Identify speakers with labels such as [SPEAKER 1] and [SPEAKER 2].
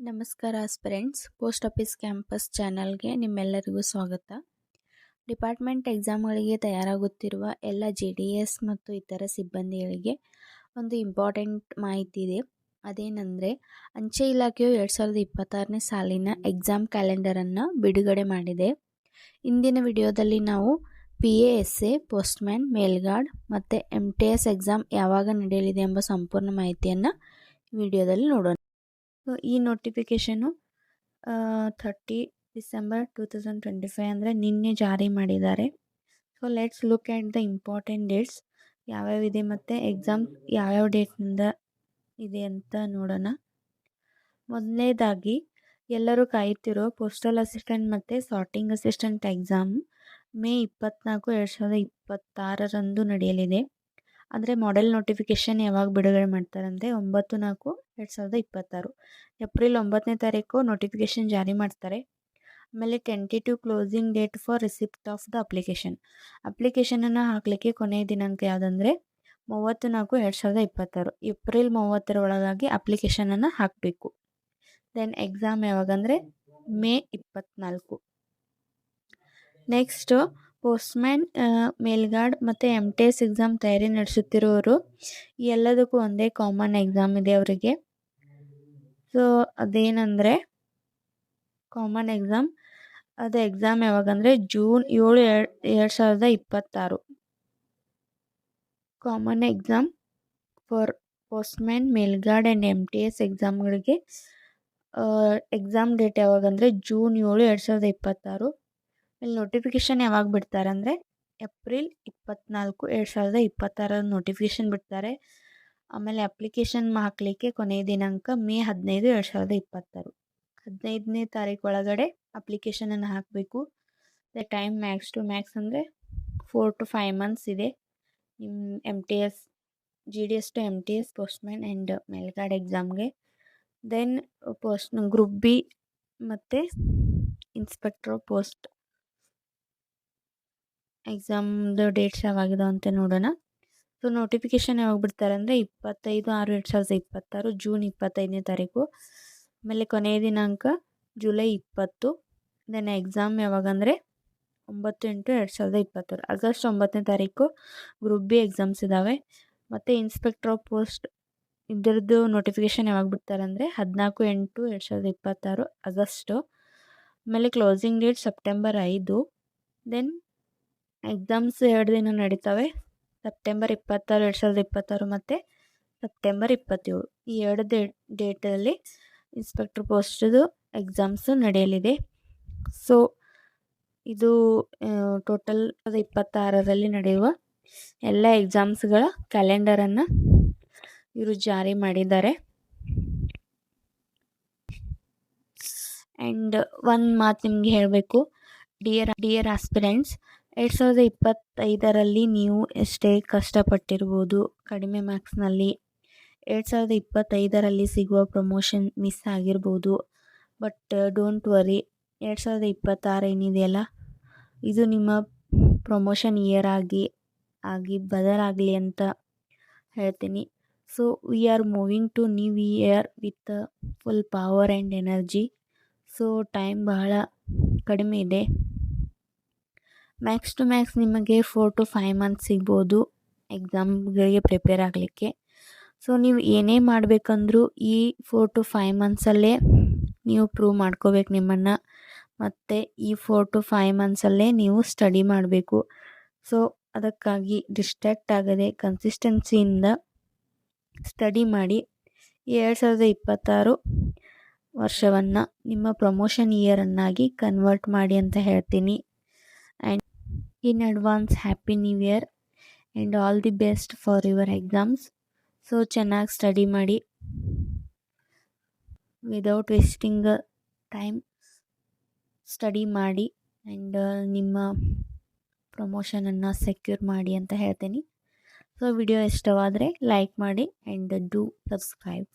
[SPEAKER 1] ನಮಸ್ಕಾರ ಸ್ಪ್ರೆಂಡ್ಸ್ post office campus ಚಾನಲ್ಗೆ ನಿಮ್ಮೆಲ್ಲರಿಗೂ ಸ್ವಾಗತ. ಡಿಪಾರ್ಟ್ಮೆಂಟ್ ಎಕ್ಸಾಮ್ಗಳಿಗೆ ತಯಾರಾಗುತ್ತಿರುವ ಎಲ್ಲ ಜೆ ಡಿ ಎಸ್ ಮತ್ತು ಇತರ ಸಿಬ್ಬಂದಿಗಳಿಗೆ ಒಂದು ಇಂಪಾರ್ಟೆಂಟ್ ಮಾಹಿತಿ ಇದೆ. ಅದೇನೆಂದರೆ, ಅಂಚೆ ಇಲಾಖೆಯು ಎರಡು ಸಾವಿರದ ಇಪ್ಪತ್ತಾರನೇ ಸಾಲಿನ ಎಕ್ಸಾಮ್ ಕ್ಯಾಲೆಂಡರನ್ನು ಬಿಡುಗಡೆ ಮಾಡಿದೆ. ಇಂದಿನ ವಿಡಿಯೋದಲ್ಲಿ ನಾವು P A S A postman mail guard ಮತ್ತು ಎಂ ಟಿ ಎಸ್ ಎಕ್ಸಾಮ್ ಯಾವಾಗ ನಡೆಯಲಿದೆ ಎಂಬ ಸಂಪೂರ್ಣ ಮಾಹಿತಿಯನ್ನು ವಿಡಿಯೋದಲ್ಲಿ ನೋಡೋಣ. ಈ notification thirty December two thousand twenty five ಅಂದರೆ ನಿನ್ನೆ ಜಾರಿ ಮಾಡಿದ್ದಾರೆ. So let's look at the important dates ಯಾವ್ಯಾವ ಇದೆ ಮತ್ತು ಎಕ್ಸಾಮ್ ಯಾವ್ಯಾವ ಡೇಟ್ನಿಂದ ಇದೆ ಅಂತ ನೋಡೋಣ. ಮೊದಲನೇದಾಗಿ, ಎಲ್ಲರೂ ಕಾಯುತ್ತಿರೋ ಪೋಸ್ಟಲ್ ಅಸಿಸ್ಟೆಂಟ್ ಮತ್ತು ಸಾರ್ಟಿಂಗ್ ಅಸಿಸ್ಟೆಂಟ್ ಎಕ್ಸಾಮ್ ಮೇ ಇಪ್ಪತ್ತ್ನಾಲ್ಕು ಎರಡು ಸಾವಿರದ ಇಪ್ಪತ್ತಾರರಂದು ನಡೆಯಲಿದೆ. ಅಂದರೆ ಮಾಡೆಲ್ ನೋಟಿಫಿಕೇಷನ್ ಯಾವಾಗ ಬಿಡುಗಡೆ ಮಾಡ್ತಾರಂದರೆ ಒಂಬತ್ತು ನಾಲ್ಕು ಎರಡು ಸಾವಿರದ ಇಪ್ಪತ್ತಾರು. ಏಪ್ರಿಲ್ ಒಂಬತ್ತನೇ ತಾರೀಕು ನೋಟಿಫಿಕೇಷನ್ ಜಾರಿ ಮಾಡ್ತಾರೆ. ಆಮೇಲೆ tentative closing date for receipt of the application ಅಪ್ಲಿಕೇಶನನ್ನು ಹಾಕಲಿಕ್ಕೆ ಕೊನೆಯ ದಿನಾಂಕ ಯಾವುದಂದರೆ ಮೂವತ್ತು ನಾಲ್ಕು ಎರಡು ಸಾವಿರದ ಇಪ್ಪತ್ತಾರು. ಏಪ್ರಿಲ್ ಮೂವತ್ತರ ಒಳಗಾಗಿ ಅಪ್ಲಿಕೇಶನನ್ನು ಹಾಕಬೇಕು. ದೆನ್ ಎಕ್ಸಾಮ್ ಯಾವಾಗಂದರೆ ಮೇ ಇಪ್ಪತ್ತ್ನಾಲ್ಕು ನೆಕ್ಸ್ಟು ಪೋಸ್ಟ್ಮ್ಯಾನ್ ಮೇಲ್ಗಾರ್ಡ್ ಮತ್ತು ಎಂ ಟಿ ಎಸ್ ಎಕ್ಸಾಮ್ ತಯಾರಿ ನಡೆಸುತ್ತಿರುವವರು ಎಲ್ಲದಕ್ಕೂ ಒಂದೇ ಕಾಮನ್ ಎಕ್ಸಾಮ್ ಇದೆ ಅವರಿಗೆ. ಸೊ ಅದೇನಂದರೆ ಕಾಮನ್ ಎಕ್ಸಾಮ್ ಅದು ಎಕ್ಸಾಮ್ ಯಾವಾಗಂದರೆ ಜೂನ್ ಏಳು, ಎರಡು ಎರಡು ಸಾವಿರದ ಇಪ್ಪತ್ತಾರು. Common exam for postman mail guard and M T S ಎಕ್ಸಾಮ್ಗಳಿಗೆ exam date ಯಾವಾಗಂದರೆ ಜೂನ್ ಏಳು, ಎರಡು ಸಾವಿರದ ಇಪ್ಪತ್ತಾರು. ಇಲ್ಲಿ ನೋಟಿಫಿಕೇಶನ್ ಯಾವಾಗ ಬಿಡ್ತಾರೆ ಅಂದರೆ ಏಪ್ರಿಲ್ ಇಪ್ಪತ್ತ್ನಾಲ್ಕು ಎರಡು ಸಾವಿರದ ಇಪ್ಪತ್ತಾರ ನೋಟಿಫಿಕೇಷನ್ ಬಿಡ್ತಾರೆ. ಆಮೇಲೆ ಅಪ್ಲಿಕೇಶನ್ ಹಾಕಲಿಕ್ಕೆ ಕೊನೆಯ ದಿನಾಂಕ ಮೇ ಹದಿನೈದು, ಎರಡು ಸಾವಿರದ ಇಪ್ಪತ್ತಾರು. ಹದಿನೈದನೇ ತಾರೀಕು ಒಳಗಡೆ ಅಪ್ಲಿಕೇಶನನ್ನು ಹಾಕಬೇಕು. The time max to max ಅಂದರೆ ಫೋರ್ ಟು ಫೈವ್ ಮಂತ್ಸ್ ಇದೆ. ನಿಮ್ಮ M T S G D S to M T S postman and mail guard ಎಕ್ಸಾಮ್ಗೆ ದೆನ್ ಪೋಸ್ಟ್ ಗ್ರೂಪ್ ಬಿ ಮತ್ತು ಇನ್ಸ್ಪೆಕ್ಟ್ರ್ ಪೋಸ್ಟ್ ಎಕ್ಸಾಮ್ದು ಡೇಟ್ಸ್ ಯಾವಾಗಿದಾವೆ ಅಂತ ನೋಡೋಣ. ಸೊ ನೋಟಿಫಿಕೇಷನ್ ಯಾವಾಗ ಬಿಡ್ತಾರೆ ಅಂದರೆ ಇಪ್ಪತ್ತೈದು ಆರು ಎರಡು ಸಾವಿರದ ಇಪ್ಪತ್ತಾರು ಜೂನ್ ಇಪ್ಪತ್ತೈದನೇ ತಾರೀಕು. ಆಮೇಲೆ ಕೊನೆಯ ದಿನಾಂಕ ಜುಲೈ ಇಪ್ಪತ್ತು. ದೆನ್ ಎಕ್ಸಾಮ್ ಯಾವಾಗಂದರೆ ಒಂಬತ್ತು ಎಂಟು ಎರಡು ಸಾವಿರದ ಇಪ್ಪತ್ತಾರು. ಆಗಸ್ಟ್ ಒಂಬತ್ತನೇ ತಾರೀಕು ಗ್ರೂಪ್ ಬಿ ಎಕ್ಸಾಮ್ಸ್ ಇದ್ದಾವೆ ಮತ್ತು ಇನ್ಸ್ಪೆಕ್ಟರ್ ಆಫ್ ಪೋಸ್ಟ್ ಇದರದ್ದು ನೋಟಿಫಿಕೇಷನ್ ಯಾವಾಗ ಬಿಡ್ತಾರೆ ಅಂದರೆ ಹದಿನಾಲ್ಕು ಎಂಟು ಎರಡು ಸಾವಿರದ ಇಪ್ಪತ್ತಾರು ಆಗಸ್ಟು ಆಮೇಲೆ ಕ್ಲೋಸಿಂಗ್ ಡೇಟ್ ಸೆಪ್ಟೆಂಬರ್ ಐದು. ದೆನ್ ಎಕ್ಸಾಮ್ಸ್ ಎರಡು ದಿನ ನಡೀತವೆ. ಸೆಪ್ಟೆಂಬರ್ ಇಪ್ಪತ್ತಾರು, ಎರಡು ಸಾವಿರದ ಇಪ್ಪತ್ತಾರು ಮತ್ತು ಸೆಪ್ಟೆಂಬರ್ ಇಪ್ಪತ್ತೇಳು. ಈ ಎರಡು ಡೇ ಡೇಟಲ್ಲಿ ಇನ್ಸ್ಪೆಕ್ಟರ್ ಪೋಸ್ಟದು ಎಕ್ಸಾಮ್ಸು ನಡೆಯಲಿದೆ. ಸೊ ಇದು ಟೋಟಲ್ ಇಪ್ಪತ್ತಾರರಲ್ಲಿ ನಡೆಯುವ ಎಲ್ಲ ಎಕ್ಸಾಮ್ಸ್ಗಳ ಕ್ಯಾಲೆಂಡರನ್ನು ಇವರು ಜಾರಿ ಮಾಡಿದ್ದಾರೆ. ಆ್ಯಂಡ್ ಒಂದು ಮಾತು ನಿಮಗೆ ಹೇಳಬೇಕು. ಡಿಯರ್ ಡಿಯರ್ ಆಸ್ಪಿರೆಂಟ್ಸ್ ಎರಡು ಸಾವಿರದ ಇಪ್ಪತ್ತೈದರಲ್ಲಿ ನೀವು ಎಷ್ಟೇ ಕಷ್ಟಪಟ್ಟಿರ್ಬೋದು, ಕಡಿಮೆ ಮಾರ್ಕ್ಸ್ನಲ್ಲಿ ಎರಡು ಸಾವಿರದ ಇಪ್ಪತ್ತೈದರಲ್ಲಿ ಸಿಗುವ ಪ್ರಮೋಷನ್ ಮಿಸ್ ಆಗಿರ್ಬೋದು. ಬಟ್, ಡೋಂಟ್ ವರಿ, ಎರಡು ಸಾವಿರದ ಇಪ್ಪತ್ತಾರು ಏನಿದೆಯಲ್ಲ, ಇದು ನಿಮ್ಮ ಪ್ರಮೋಷನ್ ಇಯರ್ ಆಗಿ ಆಗಿ ಬದಲಾಗಲಿ ಅಂತ ಹೇಳ್ತೀನಿ. So we are moving to new year with full power and energy so time ಬಹಳ ಕಡಿಮೆ ಇದೆ. ಮ್ಯಾಕ್ಸ್ ಟು ಮ್ಯಾಕ್ಸ್ ನಿಮಗೆ ಫೋರ್ ಟು ಫೈವ್ ಮಂತ್ಸ್ ಸಿಗ್ಬೋದು ಎಕ್ಸಾಮ್ಗಳಿಗೆ ಪ್ರಿಪೇರ್ ಆಗಲಿಕ್ಕೆ. ಸೊ ನೀವು ಏನೇ ಮಾಡಬೇಕಂದ್ರೂ ಈ ಫೋರ್ ಟು ಫೈವ್ ಮಂತ್ಸಲ್ಲೇ ನೀವು ಪ್ರೂವ್ ಮಾಡ್ಕೋಬೇಕು ನಿಮ್ಮನ್ನು. ಮತ್ತು ಈ ಫೋರ್ ಟು ಫೈವ್ ಮಂತ್ಸಲ್ಲೇ ನೀವು ಸ್ಟಡಿ ಮಾಡಬೇಕು. ಸೊ ಅದಕ್ಕಾಗಿ ಡಿಸ್ಟ್ರ್ಯಾಕ್ಟ್ ಆಗದೆ ಕನ್ಸಿಸ್ಟೆನ್ಸಿಯಿಂದ ಸ್ಟಡಿ ಮಾಡಿ ಎರಡು ಸಾವಿರದ ಇಪ್ಪತ್ತಾರು ವರ್ಷವನ್ನು ನಿಮ್ಮ ಪ್ರಮೋಷನ್ ಇಯರನ್ನಾಗಿ ಕನ್ವರ್ಟ್ ಮಾಡಿ ಅಂತ ಹೇಳ್ತೀನಿ. In advance happy new year and all the best for your exams so ಚೆನ್ನಾಗಿ ಸ್ಟಡಿ ಮಾಡಿ. ವಿದೌಟ್ ವೇಸ್ಟಿಂಗ್ ಟೈಮ್ ಸ್ಟಡಿ ಮಾಡಿ ಆ್ಯಂಡ್ ನಿಮ್ಮ ಪ್ರಮೋಷನನ್ನು ಸೆಕ್ಯೂರ್ ಮಾಡಿ ಅಂತ ಹೇಳ್ತೀನಿ. ಸೊ ವಿಡಿಯೋ ಇಷ್ಟವಾದರೆ ಲೈಕ್ ಮಾಡಿ ಆ್ಯಂಡ್ ಡೂ ಸಬ್ಸ್ಕ್ರೈಬ್